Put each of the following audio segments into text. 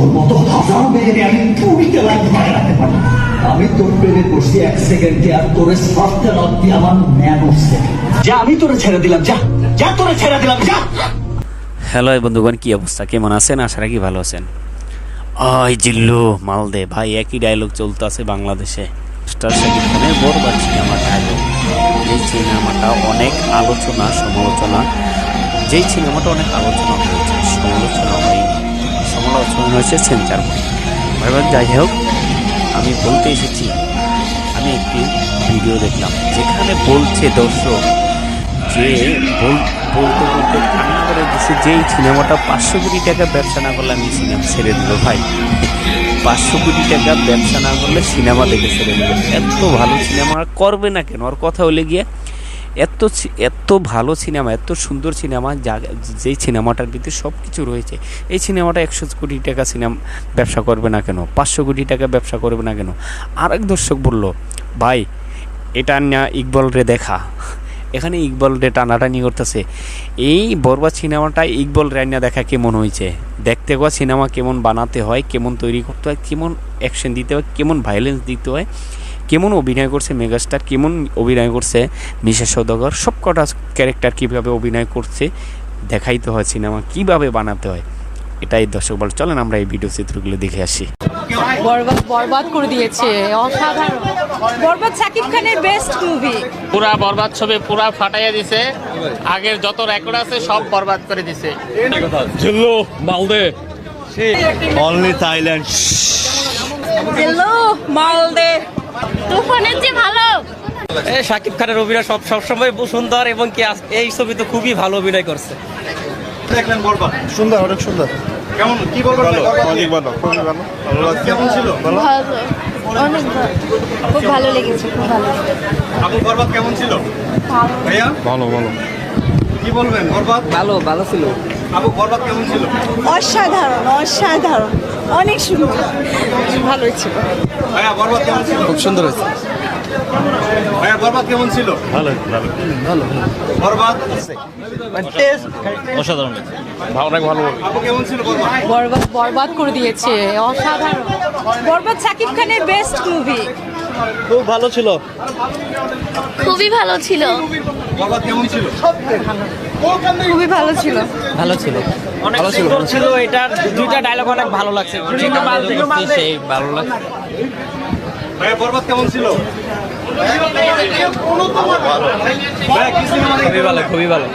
তোর মতো হাজারো মেয়েরে আমি তুমিতে লাইন ধরে রাখতে পারি আমি তোর প্রেমে বসছি এক সেকেন্ডে আর আমার ন্যানো সেকেন্ড যা আমি তোরে ছেড়ে দিলাম যা যা তোরে ছেড়ে দিলাম যা হ্যালো বন্ধুগণ, কি অবস্থা? কেমন আছেন? আশা রাখি ভালো আছেন। আই জিল্লু, মালদে। ভাই, একই ডায়লগ চলতেছে বাংলাদেশে। স্টার যেই সিনেমাটা অনেক আলোচনা, সমালোচনা। যেই সিনেমাটা অনেক আলোচনা হয়েছে, সমালোচনা হয়নি সমালোচনা হয়েছে সেন্সার ভাই, যাই হোক আমি বলতে এসেছি আমি একটি ভিডিও দেখলাম যেখানে বলছে দর্শক যে বলতে বলতে কান্না করে দিচ্ছে যে এই সিনেমাটা পাঁচশো কোটি টাকা ব্যবসা না করলে আমি সিনেমা ছেড়ে দেবো ভাই। পাঁচশো কোটি টাকা ব্যবসা না করলে সিনেমা দেখে ছেড়ে দেবে। এত ভালো সিনেমা করবে না কেন? ওর কথা হলে গিয়ে এত এত ভালো সিনেমা এত সুন্দর সিনেমা যা, যেই সিনেমাটার ভিতরে সব কিছু রয়েছে, এই সিনেমাটা একশো কোটি টাকা সিনেমা ব্যবসা করবে না কেন? পাঁচশো কোটি টাকা ব্যবসা করবে না কেন? আর এক দর্শক বলল, ভাই, এটা না ইকবল রে দেখা? এখানে ইকবল রে টানাটানি করতেছে। এই বরবাদ সিনেমাটা ইকবল রান্না দেখা কেমন হয়েছে? দেখতে গা সিনেমা কেমন বানাতে হয়, কেমন তৈরি করতে হয়, কেমন অ্যাকশন দিতে হয়, কেমন ভায়োলেন্স দিতে হয়? কেমন অভিনয় করছে মেগাস্টার কেমন অভিনয় করছে মিশা সৌদাগর সব কটা ক্যারেক্টার কীভাবে অভিনয় করছে দেখাইতে হয় সিনেমা কীভাবে বানাতে হয় এটাই দর্শক বল। চলেন আমরা এই ভিডিও চিত্রগুলো দেখে আসি। বরবাদ বরবাদ করে দিয়েছে অসাধারণ। বরবাদ সাকিব খানের বেস্ট মুভি পুরা বরবাদ ছবি পুরা ফাটাইয়া দিছে। আগের যত রেকর্ড আছে সব বরবাদ করে দিছে। জিল্লু মালদে। অনলি থাইল্যান্ড হ্যালো মালদে। তুফানের যে ভালো। এই শাকিব খানের অভিনয় সব সবসময় সুন্দর এবং কি এই ছবি তো খুবই ভালো অভিনয় করছে। দেখলেন বরবাদ? সুন্দর অনেক সুন্দর। কেমন? কি বলবেন? ভাই, অনেক ভালো খুবই ভালো। ভালো কেমন ছিল? ভালো? অনেক খুব ভালো লেগেছে খুব ভালো। আপু বরবাদ কেমন ছিল? ভাইয়া? ভালো ভালো। কি বলবেন? বরবাদ? ভালো ভালো ছিল। আপু বরবাদ কেমন ছিল? অসাধারণ অসাধারণ। অনেক সুন্দর। ভালোই ছিল। ভাইয়া বরবাদ কেমন ছিল? খুব সুন্দর হয়েছে। ভাইয়া বরবাদ কেমন ছিল? ভালো ভালো। বরবাদ? অনেক ভালো কেমন ছিল বরবাদ? বরবাদ বরবাদ করে দিয়েছে। অসাধারণ। বরবাদ সাকিব খানের বেস্ট মুভি খুব ভালো ছিল। খুবই ভালো ছিল। বরবাদ কেমন ছিল? খুবই ভালো ছিল। ভালো ছিল। অনেক সুন্দর ছিল। এটার দুইটা ডায়লগ অনেক ভালো লাগছে। সেই ভালো লাগছে। বরবাদ কেমন ছিল? খুবই ভালো খুবই ভালো।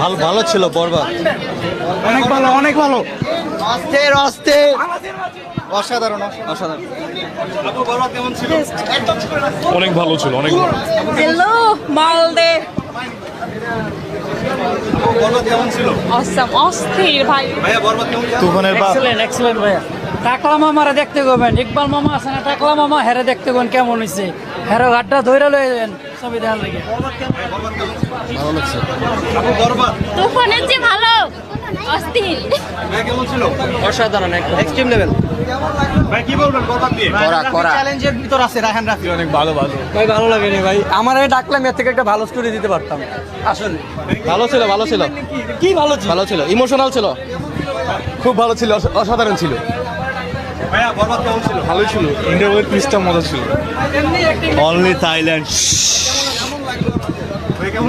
ভালো ভালো ছিল বরবাদ অনেক ভালো অনেক ভালো। আস্তে আস্তে অসাধারণ অসাধারণ। আপু বরবাদ কেমন ছিল? অনেক ভালো ছিল অনেক হ্যালো মালদে। টাকলা মামারা দেখতে গবেন ইকবাল মামা আছে না টাকলা মামা হেরে দেখতে গবেন কেমন হয়েছে হেরো ঘাটটা ধরে লয়ে যাবেন ছবি দেখার লাগে। তুফানের যে ভালো। অস্থির ভাইয়া কেমন ছিল? অসাধারণ এক্সট্রিম লেভেল ভাই কি বলবেন বরবাদ নিয়ে করা করা। চ্যালেঞ্জের ভিতর আছে রায়হান রাফি। অনেক ভালো ভালো। ভাই ভালো লাগেনি ভাই। আমার ডাকলাম এর থেকে একটা ভালো স্টোরি দিতে পারতাম। আসলে ভালো ছিল ভালো ছিল। কি ভালো ছিল? ভালো ছিল ইমোশনাল ছিল। খুব ভালো ছিল অসাধারণ ছিল। ভাইয়া বরবাদ কেমন ছিল? ভালোই ছিল। ইন্ডিয়ার পিসটা মজা ছিল। অনলি থাইল্যান্ড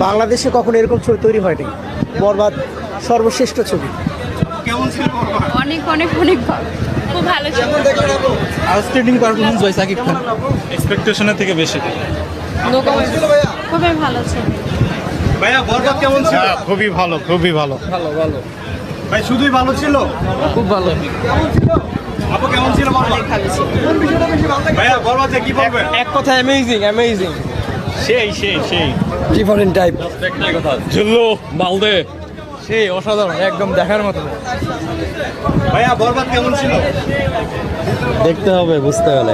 বাংলাদেশে কখনো এরকম ছবি তৈরি হয়নি। বরবাদ সর্বশ্রেষ্ঠ ছবি। কেমন ছিল বরবাদ? অনেক অনেক অনেক ভালো। খুব ভালো ছিল। আউটস্ট্যান্ডিং পারফরমেন্স ভাই সাকিব খান এক্সপেকটেশনের থেকে বেশি। খুবই ভালো ছিল। ভাইয়া বরবাদ কেমন ছিল? খুবই ভালো খুবই ভালো। ভালো ভালো। ভাই শুধুই ভালো ছিল? খুব ভালো। আপু কেমন ছিল বরবাদ ভাইয়া বরবাদ কি বলবেন? এক কথা অ্যামেজিং অ্যামেজিং সেই সেই সেই। ডিফারেন্ট টাইপ জিল্লু মালদে। সেই অসাধারণ একদম দেখার মতো। ভাইয়া বরবাদ কেমন ছিল? দেখতে হবে বুঝতে গেলে।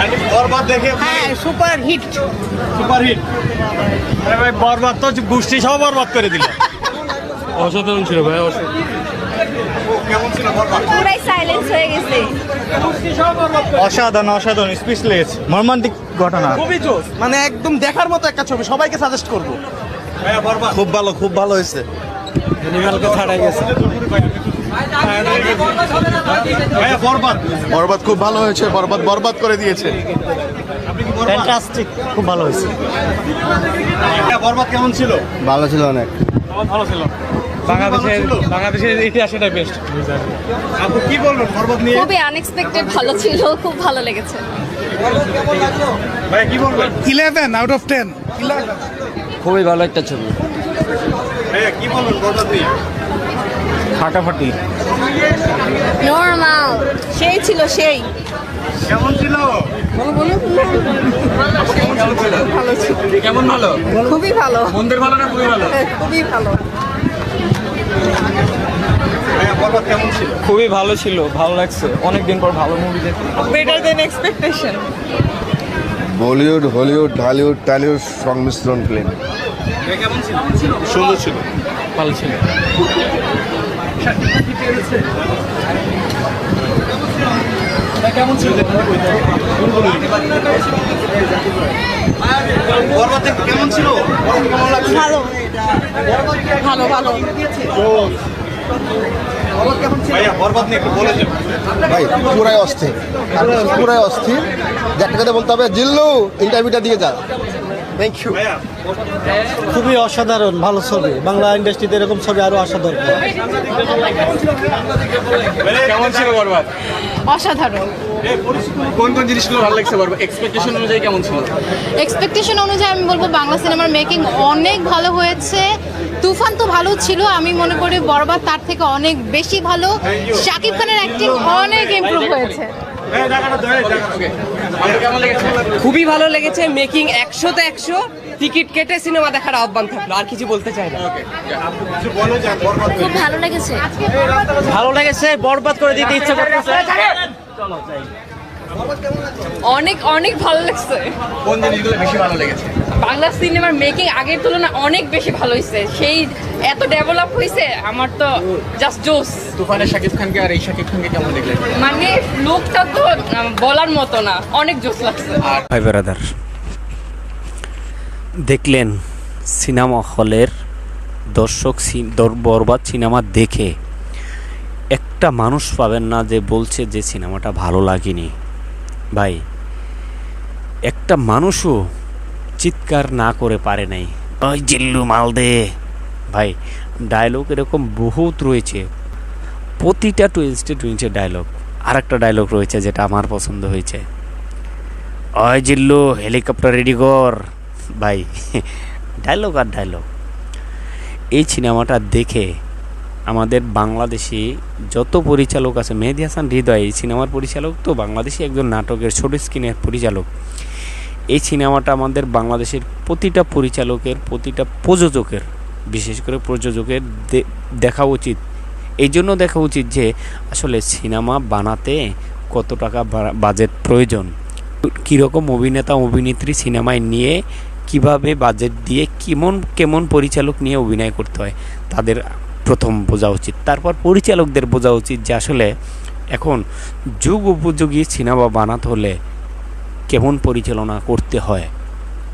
আর বরবাদ দেখে হ্যাঁ সুপার হিট। Super hit. আরে ভাই বরবাদ তো গোষ্ঠী সব বরবাদ করে দিল। অসাধারণ ছিল ভাই বরবাদ পুরাই সাইলেন্স হয়ে গেছে। অসাধারণ অসাধারণ স্পিচলেস মর্মান্তিক ঘটনা। খুবই জোস মানে একদম দেখার মতো একটা ছবি সবাইকে সাজেস্ট করব। খুব ভালো খুব ভালো হয়েছে। অ্যানিমালকে ছাড়াই গেছে। বরবাদ। বরবাদ খুব ভালো হয়েছে বরবাদ বরবাদ করে দিয়েছে। ফ্যান্টাস্টিক খুব ভালো হয়েছে। বরবাদ কেমন ছিল? ভালো ছিল অনেক। ভালো ছিল। বাংলাদেশের বাংলাদেশের ইতিহাস এটা বেস্ট আপু কি বলবেন? বরবাদ নিয়ে? খুবই আনএক্সপেক্টেড ভালো ছিল খুব ভালো লেগেছে। ভাইয়া কি বলবেন? ইলেভেন আউট অফ টেন খুবই ভালো একটা ছবি। ভাইয়া কি বলবেন বরবাদ নিয়ে? ফাটাফাটি। নর্মাল সেই ছিল সেই। কেমন ছিল? ভালো ছিল। কেমন ভালো? খুবই ভালো। মন্দির ভালো না খুবই ভালো? খুবই ভালো ভাইয়া বরবাদ কেমন ছিল খুবই ভালো ছিল ভালো লাগছে। অনেকদিন পর ভালো মুভি দেখি better than expectation Bollywood Hollywood Dhallywood Tollywood সংমিশ্রণ ফিল্ম ভাইয়া কেমন ছিল? সুন্দর ছিল। ভালো ছিল। কেমন ছিল? কেমন লাগছে ভালো। ভালো ভালো। ভাইয়া বরবাদ নিয়ে একটু বলে যাবেন ভাই পুরাই অস্থির। পুরাই অস্থির। বলতে হবে জিল্লু ইন্টারভিউটা দিয়ে যা। থ্যাংক ইউ খুবই অসাধারণ ভালো ছবি। বাংলা ইন্ডাস্ট্রিতে এরকম ছবি আরও আসা দরকার অসাধারণ। কোন কোন জিনিসগুলো ভালো লাগছে বরবাদ এক্সপেকটেশন অনুযায়ী কেমন ছিল? এক্সপেকটেশন অনুযায়ী আমি বলব বাংলা সিনেমার মেকিং অনেক ভালো হয়েছে। তুফান তো ভালো ছিল আমি মনে করি বরবাদ তার থেকে অনেক বেশি ভালো। শাকিব খানের অ্যাক্টিং অনেক ইমপ্রুভ হয়েছে। লেগেছে? খুবই ভালো লেগেছে মেকিং একশোতে একশো টিকিট কেটে সিনেমা দেখার আহ্বান থাকল আর কিছু বলতে চাই না। খুব ভালো লেগেছে। ভালো লেগেছে বরবাদ করে দিতে ইচ্ছা করতেছে। অনেক অনেক ভালো লাগছে। কোন জিনিসগুলো বেশি ভালো লেগেছে? বাংলা সিনেমার মেকিং আগের তুলনায় অনেক বেশি ভালো হয়েছে সেই এত ডেভেলপ হয়েছে আমার তো জাস্ট জোস তুফানের শাকিব খানকে আর এই শাকিব খানকে কেমন দেখলেন মানে লোকটা তো বলার মতো না অনেক জোস লাগছে। আর ভাই ব্রাদার দেখলেন সিনেমা হলের দর্শক বরবাদ সিনেমা দেখে একটা মানুষ পাবেন না যে বলছে যে সিনেমাটা ভালো লাগেনি। ভাই, একটা মানুষও চিৎকার না করে পারে নাই। ওই জিল্লু মাল দে। ভাই ডায়লগ এরকম বহুত রয়েছে। প্রতিটা টুইস্টে টুইস্টে ডায়লগ আর একটা ডায়লগ রয়েছে যেটা আমার পছন্দ হয়েছে। অয় জিল্লু হেলিকপ্টার রেডি কর। ভাই ডায়লগ আর ডায়লগ এই সিনেমাটা দেখে আমাদের বাংলাদেশি যত পরিচালক আছে, মেহেদি হাসান হৃদয়, এই সিনেমার পরিচালক তো বাংলাদেশি একজন নাটকের ছোট স্ক্রিনের পরিচালক। এই সিনেমাটা আমাদের বাংলাদেশের প্রতিটা পরিচালকের, প্রতিটা প্রযোজকের, বিশেষ করে প্রযোজকের দেখা উচিত। এই জন্য দেখা উচিত যে, আসলে সিনেমা বানাতে কত টাকা বাজেট প্রয়োজন? কীরকম অভিনেতা, অভিনেত্রী সিনেমায় নিয়ে কীভাবে বাজেট দিয়ে কেমন কেমন পরিচালক নিয়ে অভিনয় করতে হয়, তাদের প্রথম বোঝা উচিত। তারপর পরিচালকদের বোঝা উচিত যে আসলে এখন যুগ উপযোগী সিনেমা বানাতে হলে কেমন পরিচালনা করতে হয়,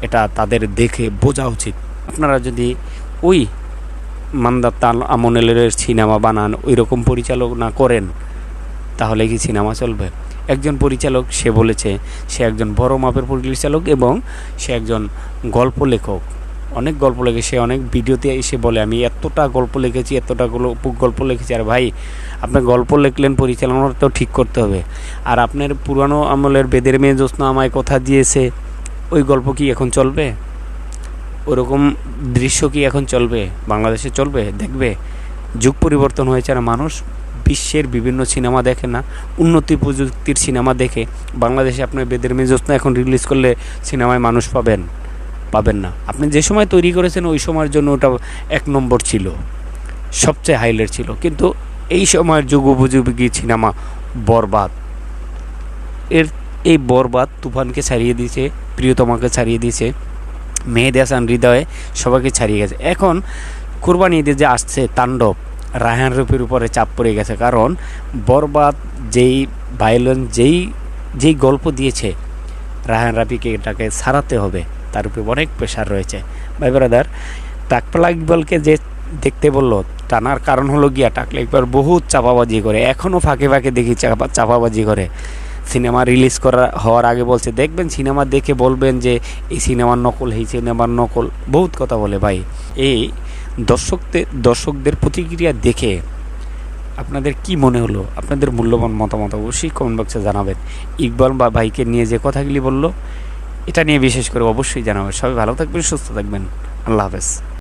এটা তাদের দেখে বোঝা উচিত। আপনারা যদি ওই মান্দার তাল আমনেলের সিনেমা বানান ওই রকম পরিচালনা করেন, তাহলে কি সিনেমা চলবে? একজন পরিচালক, সে বলেছে, সে একজন বড় মাপের পরিচালক এবং সে একজন গল্প লেখক। অনেক গল্প লেখে সে অনেক ভিডিওতে এসে বলে, আমি এতটা গল্প লিখেছি, এতটা গল্প লিখেছি। আর ভাই আপনার গল্প লিখলেন পরিচালনাটা তো ঠিক করতে হবে। আর আপনার পুরানো আমলের বেদের মেয়ে জ্যোৎস্না আমায় কথা দিয়েছে, ওই গল্প কি এখন চলবে? ওরকম দৃশ্য কি এখন চলবে? বাংলাদেশে চলবে? দেখবে? যুগ পরিবর্তন হয়েছে আর মানুষ বিশ্বের বিভিন্ন সিনেমা দেখে না, উন্নতি প্রযুক্তির সিনেমা দেখে। বাংলাদেশে আপনার বেদের মেয়ে মেজোস্না এখন রিলিজ করলে সিনেমায় মানুষ পাবেন। পাবেন না। আপনি যে সময় তৈরি করেছেন, ওই সময়ের জন্য ওটা এক নম্বর ছিল। সবচেয়ে হাইলাইট ছিল। কিন্তু এই সময়ের যুগ উপযোগী সিনেমা বরবাদ। এর, এই বরবাদ তুফানকে ছাড়িয়ে দিয়েছে, প্রিয়তমাকে ছাড়িয়ে দিয়েছে, মেহেদি হাসান হৃদয়ে সবাইকে ছাড়িয়ে গেছে। এখন কোরবানি ঈদে যে আসছে তাণ্ডব, রায়হান রফির উপরে চাপ পড়ে গেছে। কারণ বরবাদ যেই ভায়োলেন্স যেই যেই গল্প দিয়েছে, রায়হান রাফিকে এটাকে ছাড়াতে হবে। তার উপরে অনেক প্রেশার রয়েছে। ভাই ব্রাদার তাকপালা ইকবালকে যে দেখতে বলল, টানার কারণ হলো গিয়া টাকলে একবার বহুত চাপাবাজি করে এখনও ফাঁকে ফাঁকে দেখি চাপা, চাপাবাজি করে। সিনেমা রিলিজ করা, হওয়ার আগে বলছে, দেখবেন সিনেমা দেখে বলবেন যে, এই সিনেমার নকল, এই সিনেমার নকল। বহুত কথা বলে ভাই। এই দর্শকদের দর্শকদের প্রতিক্রিয়া দেখে আপনাদের কি মনে হলো? আপনাদের মূল্যবান মতামত অবশ্যই কমেন্ট বক্সে জানাবেন। ইকবাল বা ভাইকে নিয়ে যে কথাগুলি বলল এটা নিয়ে বিশেষ করে অবশ্যই জানাবেন। সবাই ভালো থাকবেন সুস্থ থাকবেন। আল্লাহ হাফেজ।